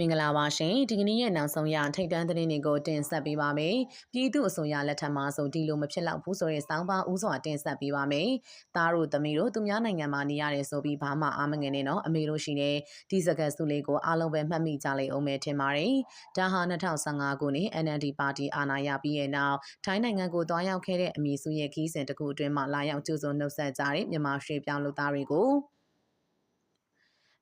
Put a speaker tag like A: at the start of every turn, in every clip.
A: မင်္ဂလာပါရှင်ဒီကနေ့ရဲ့နောက်ဆုံးရထိတ်တန်းသတင်းတွေကိုတင်ဆက်ပေးပါမယ်ပြည်သူအစိုးရလက်ထက်မှာဆိုဒီလိုမဖြစ်တော့ဘူးဆိုတဲ့စောင်းပါဥစွာတင်ဆက်ပေးပါမယ်သားတို့သမီးတို့သူများနိုင်ငံမှာနေရတယ်ဆိုပြီးဘာမှအားမငယ်နဲ့တော့အမေတို့ရှိနေဒီစကတ်စုလေးကိုအားလုံးပဲမှတ်မိကြလိမ့်အောင်ပဲထင်ပါတယ်ဒါဟာ2015ခုနှစ် NLD ပါတီအာဏာရပြီးရဲ့နောက်ထိုင်းနိုင်ငံကိုတွားရောက်ခဲ့တဲ့အမည်စုရဲ့ခီးစဉ်တစ်ခုအတွင်းမှာလာရောက်ကျူးစုံနှုတ်ဆက်ကြတဲ့မြန်မာရွှေပြောင်းလူသားတွေကို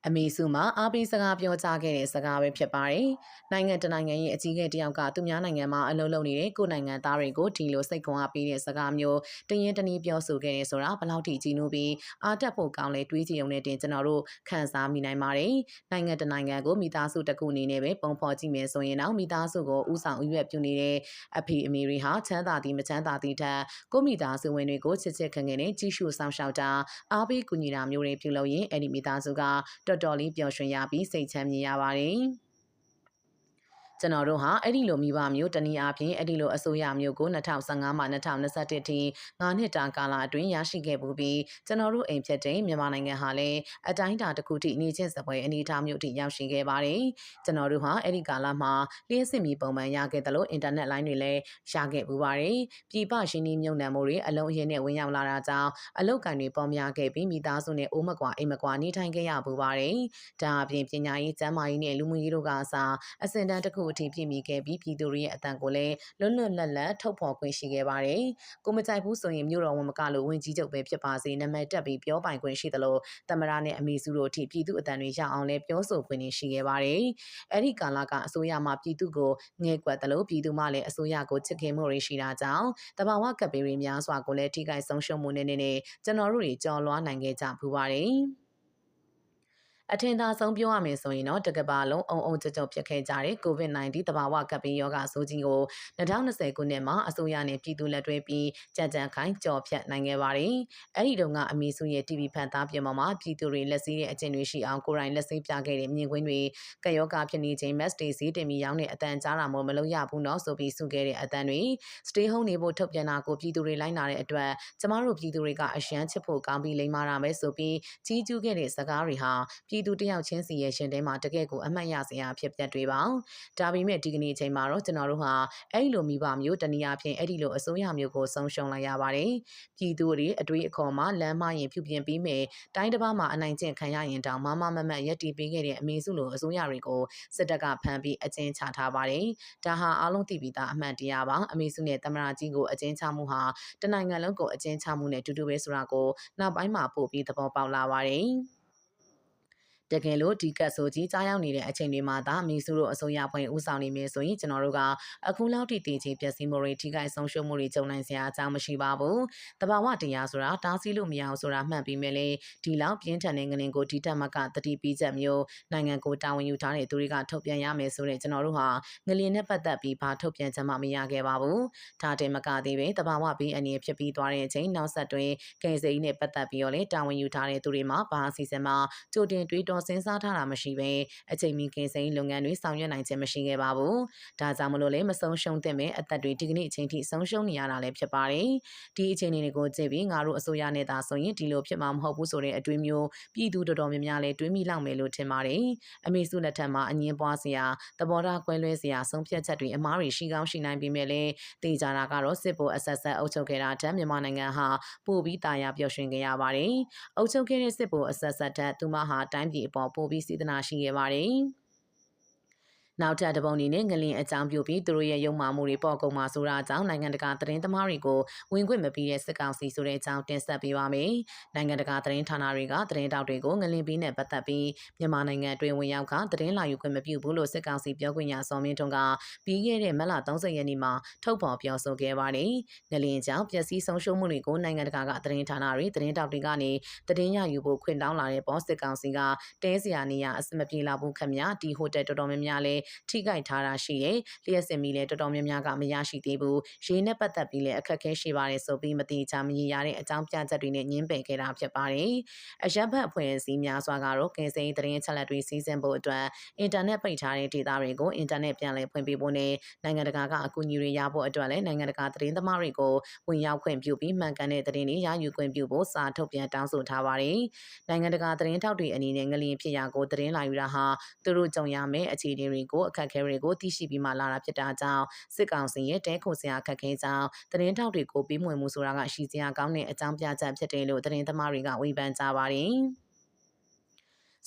A: အမေစုမှာအားပေးစကားပြောကြားခဲ့တဲ့စကားပဲဖြစ်ပါတယ်။နိုင်ငံတနိုင်ငံရဲ့အကြီးအကဲတယောက်ကသူများနိုင်ငံမှာအလုပ်လုပ်နေတဲ့ကိုယ်နိုင်ငံသားတွေကိုဒီလိုစိတ်ခွန်အားပေးတဲ့စကားမျိုးတရင်တနည်းပြောဆိုခဲ့တယ်ဆိုတာဘယ်လောက်ထိကြီးနူးပြီးအားတက်ဖို့ကောင်းလဲတွေးကြည့်ုံနဲ့တင်ကျွန်တော်တို့ခံစားမိနိုင်ပါတယ်။နိုင်ငံတနိုင်ငံကိုမိသားစုတစ်ခုအနေနဲ့ပဲပုံဖော်ကြည့်မယ်ဆိုရင်တော့မိသားစုကိုဥဆောင်ဥရွက်ပြုနေတဲ့အဖေအမေတွေဟာချမ်းသာသည်မချမ်းသာသည်ထက်ကိုမိသားစုဝင်တွေကိုချစ်ချစ်ခင်ခင်နဲ့ကြီးစုဆောင်ရှောက်တာအားပေးကူညီတာမျိုးတွေပြုလုပ်ရင်အဲ့ဒီမိသားစုကတော်တော်လေးပျော်ရွှင်ရပြီးစိတ်ချမ်းမြေ့ရပါတယ်။ ကျွန်တော်တို့ဟာအဲ့ဒီလိုမိဘမျိုးတနည်းအားဖြင့်အဲ့ဒီလိုအစိုးရမျိုးကို2015မှ2021ထိ9နှစ်တာကာလအတွင်းရရှိခဲ့ပူပြီးကျွန်တော်တို့အိမ်ဖြစ်တဲ့မြန်မာနိုင်ငံဟာလည်းအတိုင်းအတာတစ်ခုထိနေချင်းစပွဲအနေအထားမျိုးထိရောက်ရှိခဲ့ပါတယ်ကျွန်တော်တို့ဟာအဲ့ဒီကာလမှာလျှက်စစ်မီပုံမှန်ရခဲ့တယ်လို့အင်တာနက်လိုင်းတွေလည်းရခဲ့ပူပါတယ်ပြည်ပရှင်ဒီမြုံနယ်မှုတွေအလုံးအရင်နဲ့ဝင်ရောက်လာတာကြောင့်အလောက်ကန်တွေပေါ်များခဲ့ပြီးမိသားစုနဲ့အိုးမကွာအိမ်မကွာနေထိုင်ခဲ့ရပူပါတယ်ဒါအပြင်ပညာရေးကျန်းမာရေးနဲ့လူမှုရေးတို့ကအစားအစင်တန်းတစ်ခုအထိပြည့်မီခဲ့ပြီးပြည်သူတွေရဲ့အတန်ကိုလည်းလွတ်လွတ်လပ်လပ်ထုတ်ဖော်ခွင့်ရှိခဲ့ပါတယ်။ကိုမကြိုက်ဘူးဆိုရင်မြို့တော်ဝန်မကလို့ဝင်ကြီးချုပ်ပဲဖြစ်ပါစေနာမည်တက်ပြီးပြောပိုင်ခွင့်ရှိသလိုသမရနဲ့အမေစုတို့အထိပြည်သူအတန်တွေရအောင်လည်းပြောဆိုခွင့်ရှိခဲ့ပါတယ်။အဲ့ဒီကာလကအစိုးရမှပြည်သူကိုငဲကွက်သလိုပြည်သူမှလည်းအစိုးရကိုချစ်ခင်မှုတွေရှိတာကြောင့်တဘာဝကပ်ပေတွေများစွာကိုလည်းထိခိုက်ဆုံးရှုံးမှုနဲ့နဲ့ကျွန်တော်တို့တွေကြော်လွှားနိုင်ခဲ့ကြပူပါတယ်။ အထင်သာဆုံးပြောရမယ်ဆိုရင်တော့တကဘာလုံးအုံအုံကြုံကြုံဖြစ်ခဲ့ကြတဲ့ COVID-19 တဘာဝကပ်ဘေးရောဂါဆိုးကြီးကို2020ခုနှစ်မှာအစိုးရနဲ့ပြည်သူလက်တွဲပြီးကြံကြံခိုင်းကြော်ဖြတ်နိုင်ခဲ့ပါတယ်။အဲဒီတုန်းကအမေစုရဲ့ TV ဖန်သားပြင်ပေါ်မှာပြည်သူတွေလက်စည်းတဲ့အကျင့်တွေရှိအောင်ကိုယ်တိုင်လက်စည်းပြခဲ့တဲ့မြင်ကွင်းတွေကပ်ရောဂါဖြစ်နေချိန် mask တွေဈေးတင်ပြီးရောင်းတဲ့အတန်ကြားတာမို့မလုပ်ရဘူးနော်ဆိုပြီးစုခဲ့တဲ့အတန်တွေ stay home နေဖို့ထုတ်ပြန်တာကိုပြည်သူတွေလိုက်နာတဲ့အတွက်ကျမတို့ပြည်သူတွေကအရှမ်းချစ်ဖို့ကောင်းပြီးလိမ္မာတာပဲဆိုပြီးကြီးကျူးခဲ့တဲ့စကားတွေဟာပြည်သူတယောက်ချင်းစီရဲ့ရှင်တဲမှာတကယ့်ကိုအမှတ်ရစရာဖြစ်ပျက်တွေပါဒါပေမဲ့ဒီကနေ့အချိန်မှာတော့ကျွန်တော်တို့ဟာအဲ့ဒီလိုမိဘမျိုးတနည်းအားဖြင့်အဲ့ဒီလိုအစိုးရမျိုးကိုဆုံးရှုံးလိုက်ရပါတယ်ပြည်သူတွေအတွေ့အခေါ်မှာလမ်းမရင်ပြုပြင်ပြီးမယ်တိုင်းတစ်ပါးမှာအနိုင်ကျင့်ခံရရင်တောင်မမမမတ်ရက်တီပေးခဲ့တဲ့အမေစုလိုအစိုးရတွေကိုစစ်တပ်ကဖမ်းပြီးအကျဉ်းချထားပါတယ်ဒါဟာအားလုံးသိပြီးသားအမှန်တရားပါအမေစုနဲ့တမရာကြီးကိုအကျဉ်းချမှုဟာတနိုင်ငံလုံးကိုအကျဉ်းချမှုနဲ့တူတူပဲဆိုတာကိုနောက်ပိုင်းမှာပို့ပြီးသဘောပေါက်လာပါတယ် တကယ်လို့ဒီကတ်ဆိုကြီးကြားရောက်နေတဲ့အချိန်တွေမှာသာမီစုတို့အစိုးရဖွဲ့ဦးဆောင်နေမယ်ဆိုရင်ကျွန်တော်တို့ကအခုလောက်ထိတည်ချေပျက်စီးမှုတွေထိခိုက်ဆုံးရှုံးမှုတွေကြုံနိုင်စရာအကြောင်းမရှိပါဘူး။တဘာဝတရားဆိုတာတားဆီးလို့မရအောင်ဆိုတာမှတ်ပြီးမြဲလေဒီလောက်ပြင်းထန်တဲ့ငလင်ကိုဒီတက်မကတတိပိချက်မျိုးနိုင်ငံကိုတာဝန်ယူထားတဲ့သူတွေကထုတ်ပြန်ရမယ်ဆိုတဲ့ကျွန်တော်တို့ဟာငလင်နဲ့ပတ်သက်ပြီးဘာထုတ်ပြန်ချက်မှမရခဲ့ပါဘူး။ဒါတင်မကသေးပဲတဘာဝပြီးအနေဖြစ်ပြီးသွားတဲ့အချိန်နောက်ဆက်တွဲကယ်ဆယ်ရေးနဲ့ပတ်သက်ပြီးတော့လေတာဝန်ယူထားတဲ့သူတွေမှာဘာအစီအစဉ်မှကြိုတင်တွေးတောစဉ်းစားထားတာမရှိဘဲအချိန်မီကင်းစိန်လုပ်ငန်းတွေဆောင်ရွက်နိုင်ခြင်းမရှိခဲ့ပါဘူး။ဒါကြောင့်မလို့လည်းမဆုံးရှုံးသင့်မဲ့အသက်တွေဒီကနေ့အချိန်ထိဆုံးရှုံးနေရတာလည်းဖြစ်ပါတယ်။ဒီအခြေအနေတွေကိုကြည့်ပြီးငါတို့အစိုးရနဲ့သာဆိုရင်ဒီလိုဖြစ်မှာမဟုတ်ဘူးဆိုတဲ့အတွေးမျိုးပြည်သူတော်တော်များများလည်းတွေးမိလောက်မယ်လို့ထင်ပါတယ်။အမေစုလက်ထက်မှာအငင်းပွားစရာသဘောထားကွဲလွဲစရာဆုံးဖြတ်ချက်တွေအမားတွေရှိကောင်းရှိနိုင်ပေမဲ့လည်းတေချာတာကတော့စစ်ဖို့အဆက်ဆက်အုပ်ချုပ်ခဲ့တာတမ်းမြန်မာနိုင်ငံဟာပို့ပြီးတာယာပျော်ရွှင်ခဲ့ရပါတယ်။အုပ်ချုပ်ခဲ့တဲ့စစ်ဖို့အဆက်ဆက်တက်သူမဟာတိုင်းပြည်အပေါ်ပို့ပြီးစေတနာရှိခဲ့ပါတယ်။ နောက်ထပ်တပုံအနေနဲ့ငလင်အကြောင်းပြုပြီးသူတို့ရဲ့ရုံမာမှုတွေပေါ်ကုန်မှာဆိုတာကြောင့်နိုင်ငံတကာသတင်းသမားတွေကိုဝင်ခွင့်မပေးတဲ့စစ်ကောင်စီဆိုတဲ့အကြောင်းတင်ဆက်ပေးပါမယ်။နိုင်ငံတကာသတင်းဌာနတွေကသတင်းတောက်တွေကိုငလင်ပြီးနဲ့ပတ်သက်ပြီးမြန်မာနိုင်ငံအတွင်းဝင်ရောက်ကသတင်းလာယူခွင့်မပြုဘူးလို့စစ်ကောင်စီပြောခွင့်ရစောမင်းထွန်းကပြီးခဲ့တဲ့မလ30ရက်နေ့မှာထုတ်ဖော်ပြောဆိုခဲ့ပါတယ်။ငလင်ကြောင့်ပျက်စီးဆုံးရှုံးမှုတွေကိုနိုင်ငံတကာကသတင်းဌာနတွေသတင်းတောက်တွေကနေသတင်းရယူဖို့ခွင့်တောင်းလာတဲ့ပေါ်စစ်ကောင်စီကတဲစရာနေရအစမပြေလာဘူးခမ။ဒီဟိုတယ်တော်တော်များများလဲထိခိုက်ထားတာရှိတယ်။လျှက်စင်မီလည်းတော်တော်များများကမရရှိသေးဘူး။ရေနဲ့ပတ်သက်ပြီးလည်းအခက်အခဲရှိပါတယ်ဆိုပြီးမတိချမရရတဲ့အကြောင်းပြချက်တွေနဲ့ညင်းပယ်ခဲ့တာဖြစ်ပါတယ်။အရက်ဘတ်အဖွဲ့အစည်းများစွာကတော့ကင်စင်သတင်းချက်လက်တွေစီစဉ်ဖို့အတွက်အင်တာနက်ပိတ်ထားတဲ့ဒေသတွေကိုအင်တာနက်ပြန်လည်ဖွင့်ပေးဖို့နဲ့နိုင်ငံတကာကအကူအညီတွေရဖို့အတွက်လည်းနိုင်ငံတကာသတင်းသမားတွေကိုဝင်ရောက်ခွင့်ပြုပြီးမှန်ကန်တဲ့သတင်းတွေရယူခွင့်ပြုဖို့စာထုတ်ပြန်တောင်းဆိုထားပါတယ်။နိုင်ငံတကာသတင်းထောက်တွေအနေနဲ့ငလျင်ဖြစ်ရာကိုသတင်းလာယူတာဟာသူတို့ကြုံရမယ့်အခြေအနေတွေကိုအခက်အခဲတွေကိုသိရှိပြီးမှလာတာဖြစ်တာကြောင့်စစ်ကောင်စီရဲ့တဲခုစရာအခက်အခဲကြောင့်သတင်းထောက်တွေကိုပြီးမွေမှုဆိုတာကရှိစရာကောင်းတဲ့အကြောင်းပြချက်ဖြစ်တယ်လို့သတင်းသမားတွေကဝေဖန်ကြပါတယ်။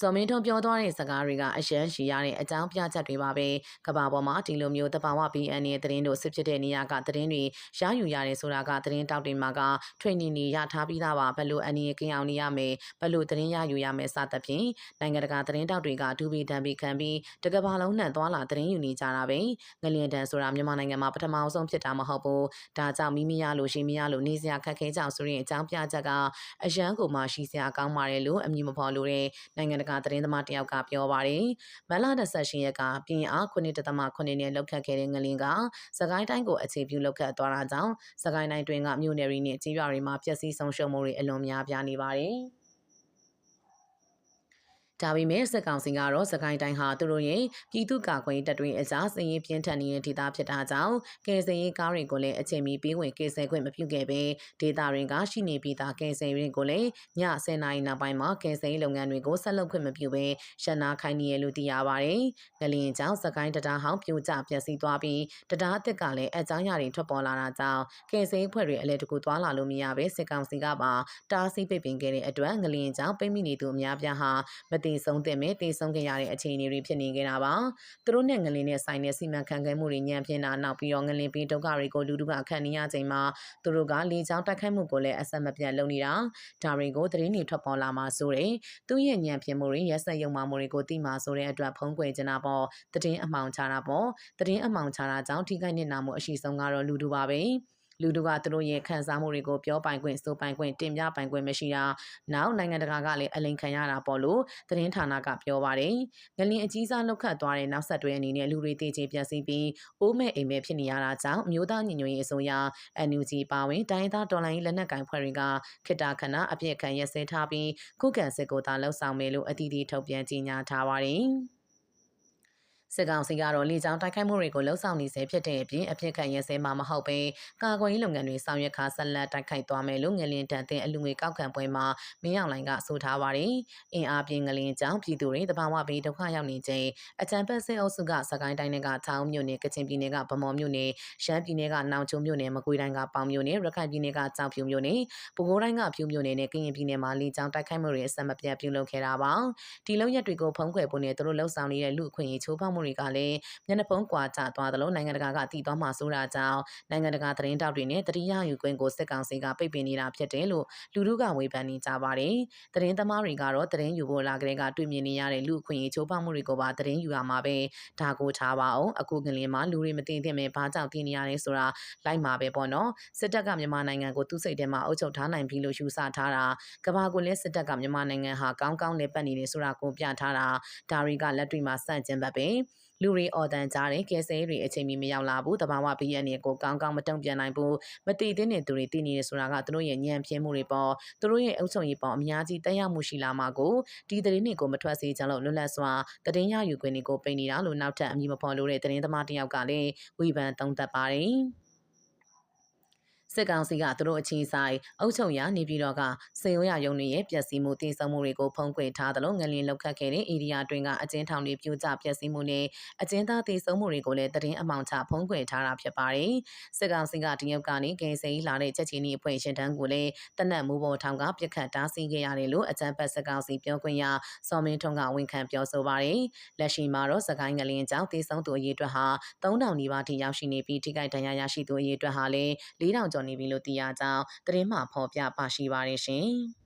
A: ဇော်မင်းထွန်းပြောသွားတဲ့စကားတွေကအရန်ရှိရတဲ့အကြောင်းပြချက်တွေပါပဲကဘာပေါ်မှာဒီလိုမျိုးတဘာဝ BN ရဲ့သတင်းတို့စစ်ဖြစ်တဲ့နေရာကသတင်းတွေရယူရတယ်ဆိုတာကသတင်းတောက်တွေမှာက training တွေရထားပြီးသားပါဘယ်လိုအနေနဲ့ကင်းအောင်နေရမယ်ဘယ်လိုသတင်းရယူရမယ်စသဖြင့်နိုင်ငံတကာသတင်းတောက်တွေကဒူဘီတန်ဘီခံပြီးတကဘာလုံးနဲ့သွာလာသတင်းယူနေကြတာပဲငလျင်တန်ဆိုတာမြန်မာနိုင်ငံမှာပထမဆုံးဖြစ်တာမဟုတ်ဘူးဒါကြောင့်မိမိရလို့ရှိမရလို့နေစရာခက်ခဲကြောင်ဆိုရင်အကြောင်းပြချက်ကအရန်ကိုမှရှိစရာကောင်းပါတယ်လို့အမည်မဖော်လို့တဲ့နိုင်ငံတကာသတင်းသမားတယောက်ကပြောပါတယ်။မလ28ရက်ကပြင်းအား9.8နဲ့လောက်ခတ်ခဲ့တဲ့ငလင်ကစကိုင်းတိုင်းကိုအခြေပြုလောက်ခတ်သွားတာကြောင့်စကိုင်းတိုင်းတွင်ကမြို့နယ်တွေနဲ့ကြေးရွာတွေမှာပျက်စီးဆုံးရှုံးမှုတွေအလွန်များပြားနေပါတယ်။ ဒါပေမဲ့စစ်ကောင်စီကတော့စကိုင်းတိုင်းဟာသူတို့ရဲ့ပြည်သူ့ကာကွယ်တပ်တွေအကြားစည်ရင်ပြင်းထန်နေတဲ့ဒေသဖြစ်တာကြောင့်ကယ်ဆယ်ရေးကားတွေကိုလည်းအချိန်မီပေးဝင်ကယ်ဆယ်ခွင့်မပြုခဲ့ပဲဒေသတွင်ကရှိနေပြီးသားကယ်ဆယ်ရေးကိုလည်းည10:00နာရီနောက်ပိုင်းမှာကယ်ဆယ်ရေးလုပ်ငန်းတွေကိုဆက်လုပ်ခွင့်မပြုဘဲရှနာခိုင်းနေရလို့သိရပါတယ်။ငလျင်ကြောင့်စကိုင်းတရားဟောင်းပြိုကျပျက်စီးသွားပြီးတရားအစ်စ်ကလည်းအကြောင်းအရာတွေထွက်ပေါ်လာတာကြောင့်ကယ်ဆယ်ရေးဖွဲ့တွေအလဲတကူသွားလာလို့မရပဲစစ်ကောင်စီကပါတားဆီးပိတ်ပင်ခဲ့တဲ့အတွက်ငလျင်ကြောင့်ပိတ်မိနေသူအများပြားဟာမတည်ဆုံးတဲ့မဲ့တည်ဆုံးခဲ့ရတဲ့အခြေအနေတွေဖြစ်နေကြတာပါသူတို့နဲ့ငလင်နဲ့ဆိုင်တဲ့စီမံခန့်ခွဲမှုတွေညံပြင်းတာနောက်ပြီးတော့ငလင်ပေးဒုက္ခတွေကိုလူတို့ကခံနေရချိန်မှာသူတို့ကလေကြောင်းတိုက်ခိုက်မှုကိုလည်းအဆက်မပြတ်လုပ်နေတာဒါတွေကိုသတင်းတွေထွက်ပေါ်လာမှာဆိုတယ်သူရဲ့ညံပြင်းမှုတွေရက်စက်ယုံမှမှုတွေကိုသိမှာဆိုတဲ့အတွက်ဖုံးကွယ်ချင်တာပေါ့သတင်းအမှောင်ချတာပေါ့သတင်းအမှောင်ချတာကြောင့်ထိခိုက်နေတာမှုအရှိဆုံးကတော့လူတို့ပါပဲ လူတို့ကသူတို့ရဲ့ခံစားမှုတွေကိုပြောပိုင်ခွင့်ဆိုပိုင်ခွင့်တင်ပြပိုင်ခွင့်မရှိတာနောက်နိုင်ငံတကာကလည်းအလိန်ခံရတာပေါ့လို့သတင်းဌာနကပြောပါတယ်ငလင်အကြီးစားလောက်ခတ်သွားတဲ့နောက်ဆက်တွဲအနေနဲ့လူတွေတည်ကြည်ပြစီပြီးအိုးမဲ့အိမ်မဲ့ဖြစ်နေရတာကြောင့်မျိုးသားညီညွတ်ရေးအစိုးရ NUG ပါဝင်တိုင်းသားတော်လိုင်းလက်နက်ကိုင်ဖွဲ့တွေကခိတာခဏအပြစ်ခံရစဲထားပြီးခုခံစစ်ကိုသာလှုပ်ဆောင်မယ်လို့အတီးတီထုတ်ပြန်ကြေညာထားပါတယ် စစ်ကောင်စီကတော့လေကြောင်းတိုက်ခိုက်မှုတွေကိုလှုံ့ဆော်နေစေဖြစ်တဲ့အပြင်အဖြစ်ခံရစဲမှာမဟုတ်ဘဲကာကွယ်ရေးလုပ်ငန်းတွေဆောင်ရွက်ခါဆက်လက်တိုက်ခိုက်သွားမယ်လို့ငလင်တန်တဲ့အလူငွေကောက်ခံပွဲမှာမင်းအောင်လိုင်ကဆိုထားပါတယ်။အင်အားပြင်းငလင်ကြောင့်ပြည်သူတွေတဘာဝဘေးဒုက္ခရောက်နေချိန်အကြံဖက်စစ်အုပ်စုကစကိုင်းတိုင်းကထောင်မြို့နယ်ကချင်ပြည်နယ်ကဗမော်မြို့နယ်ရှမ်းပြည်နယ်ကနောင်ချုံမြို့နယ်မကွေးတိုင်းကပေါင်မြို့နယ်ရခိုင်ပြည်နယ်ကကြောက်ဖြူမြို့နယ်ပဲခူးတိုင်းကဖြူမြို့နယ်နဲ့ကရင်ပြည်နယ်မှာလေကြောင်းတိုက်ခိုက်မှုတွေအဆက်မပြတ်ပြုလုပ်ခဲ့တာပါ။ဒီလုံရက်တွေကိုဖုံးကွယ်ဖို့နဲ့သူတို့လှုပ်ဆောင်နေတဲ့လူအခွင့်အရေးချိုးဖောက်မှုတွေကလည်းမျက်နှာဖုံးကွာကျသွားသလိုနိုင်ငံတကာကတည်သွားမှဆိုတာကြောင့်နိုင်ငံတကာသတင်းတောက်တွေနဲ့တတိယယူခွင့်ကိုစစ်ကောင်စီကပိတ်ပင်နေတာဖြစ်တယ်လို့လူထုကဝေဖန်နေကြပါတယ်။သတင်းသမားတွေကတော့သတင်းယူဖို့လာကလေးကတွေ့မြင်နေရတဲ့လူအခွင့်အရေးချိုးဖောက်မှုတွေကိုပါသတင်းယူရမှာပဲဒါကိုထားပါအောင်အခုကလေးမှာလူတွေမသိသင့်ပဲဘာကြောင့်တည်နေရလဲဆိုတာလိုက်မှာပဲပေါ့နော်စစ်တပ်ကမြန်မာနိုင်ငံကိုသူ့စိတ်ထဲမှာအုပ်ချုပ်ထားနိုင်ပြီလို့ယူဆထားတာကဘာကိုလည်းစစ်တပ်ကမြန်မာနိုင်ငံဟာကောင်းကောင်းနဲ့ပတ်နေတယ်ဆိုတာကိုပြထားတာဒါတွေကလက်တွေ့မှာစန့်ကျင်ဘက်ပဲ လူတွေအော်တန်ကြတဲ့ကဲဆဲတွေအချိန်မီမရောက်လာဘူးတဘာဝဘီယန်တွေကိုကောင်းကောင်းမတုံ့ပြန်နိုင်ဘူးမတည်တဲ့နေသူတွေတည်နေတယ်ဆိုတာကသူတို့ရဲ့ညံပြင်းမှုတွေပေါ့သူတို့ရဲ့အုပ်ချုပ်ရေးပေါ့အများကြီးတက်ရောက်မှုရှိလာမှာကိုဒီသတင်းတွေကိုမထွက်စေချင်လို့လွတ်လပ်စွာသတင်းရယူခွင့်တွေကိုပိတ်နေတာလို့နောက်ထပ်အမည်မဖော်လို့တဲ့သတင်းသမားတယောက်ကလည်းဝေဖန်သုံးသပ်ပါတယ် စစ်ကောင်စီကသူတို့အချင်းဆိုင်အုပ်ချုပ်ရာနေပြည်တော်ကစေရိုးရယုံတွေရဲ့ပျက်စီးမှုတည်ဆုံမှုတွေကိုဖုံးကွယ်ထားသလိုငလျင်လောက်ခတ်ခဲ့တဲ့ဧရိယာတွင်ကအကျဉ်းထောင်တွေပြိုကျပျက်စီးမှုနဲ့အကျဉ်းသားတည်ဆုံမှုတွေကိုလည်းတရင်အမောင်ချဖုံးကွယ်ထားတာဖြစ်ပါတယ်။စစ်ကောင်စီကတရုတ်ကနေဂိန်စိန်လာတဲ့ချက်ချင်းဤအဖွဲ့ရှင်တန်းကိုလည်းတနက်မူပေါ်ထောင်ကပြစ်ခတ်တားဆီးခဲ့ရတယ်လို့အကြံပတ်စစ်ကောင်စီပြောခွင့်ရစောမင်းထွန်းကဝန်ခံပြောဆိုပါတယ်။လက်ရှိမှာတော့စကိုင်းငလျင်ကြောင့်တည်ဆုံသူအရေးအတွက်ဟာ3000နီးပါးထိရောက်ရှိနေပြီးထိခိုက်ဒဏ်ရာရရှိသူအရေးအတွက်ဟာလည်း4000ကျော်နေပြီလို့သိရကြောင်းသတင်းမှဖော်ပြပါရှိပါတယ်ရှင်။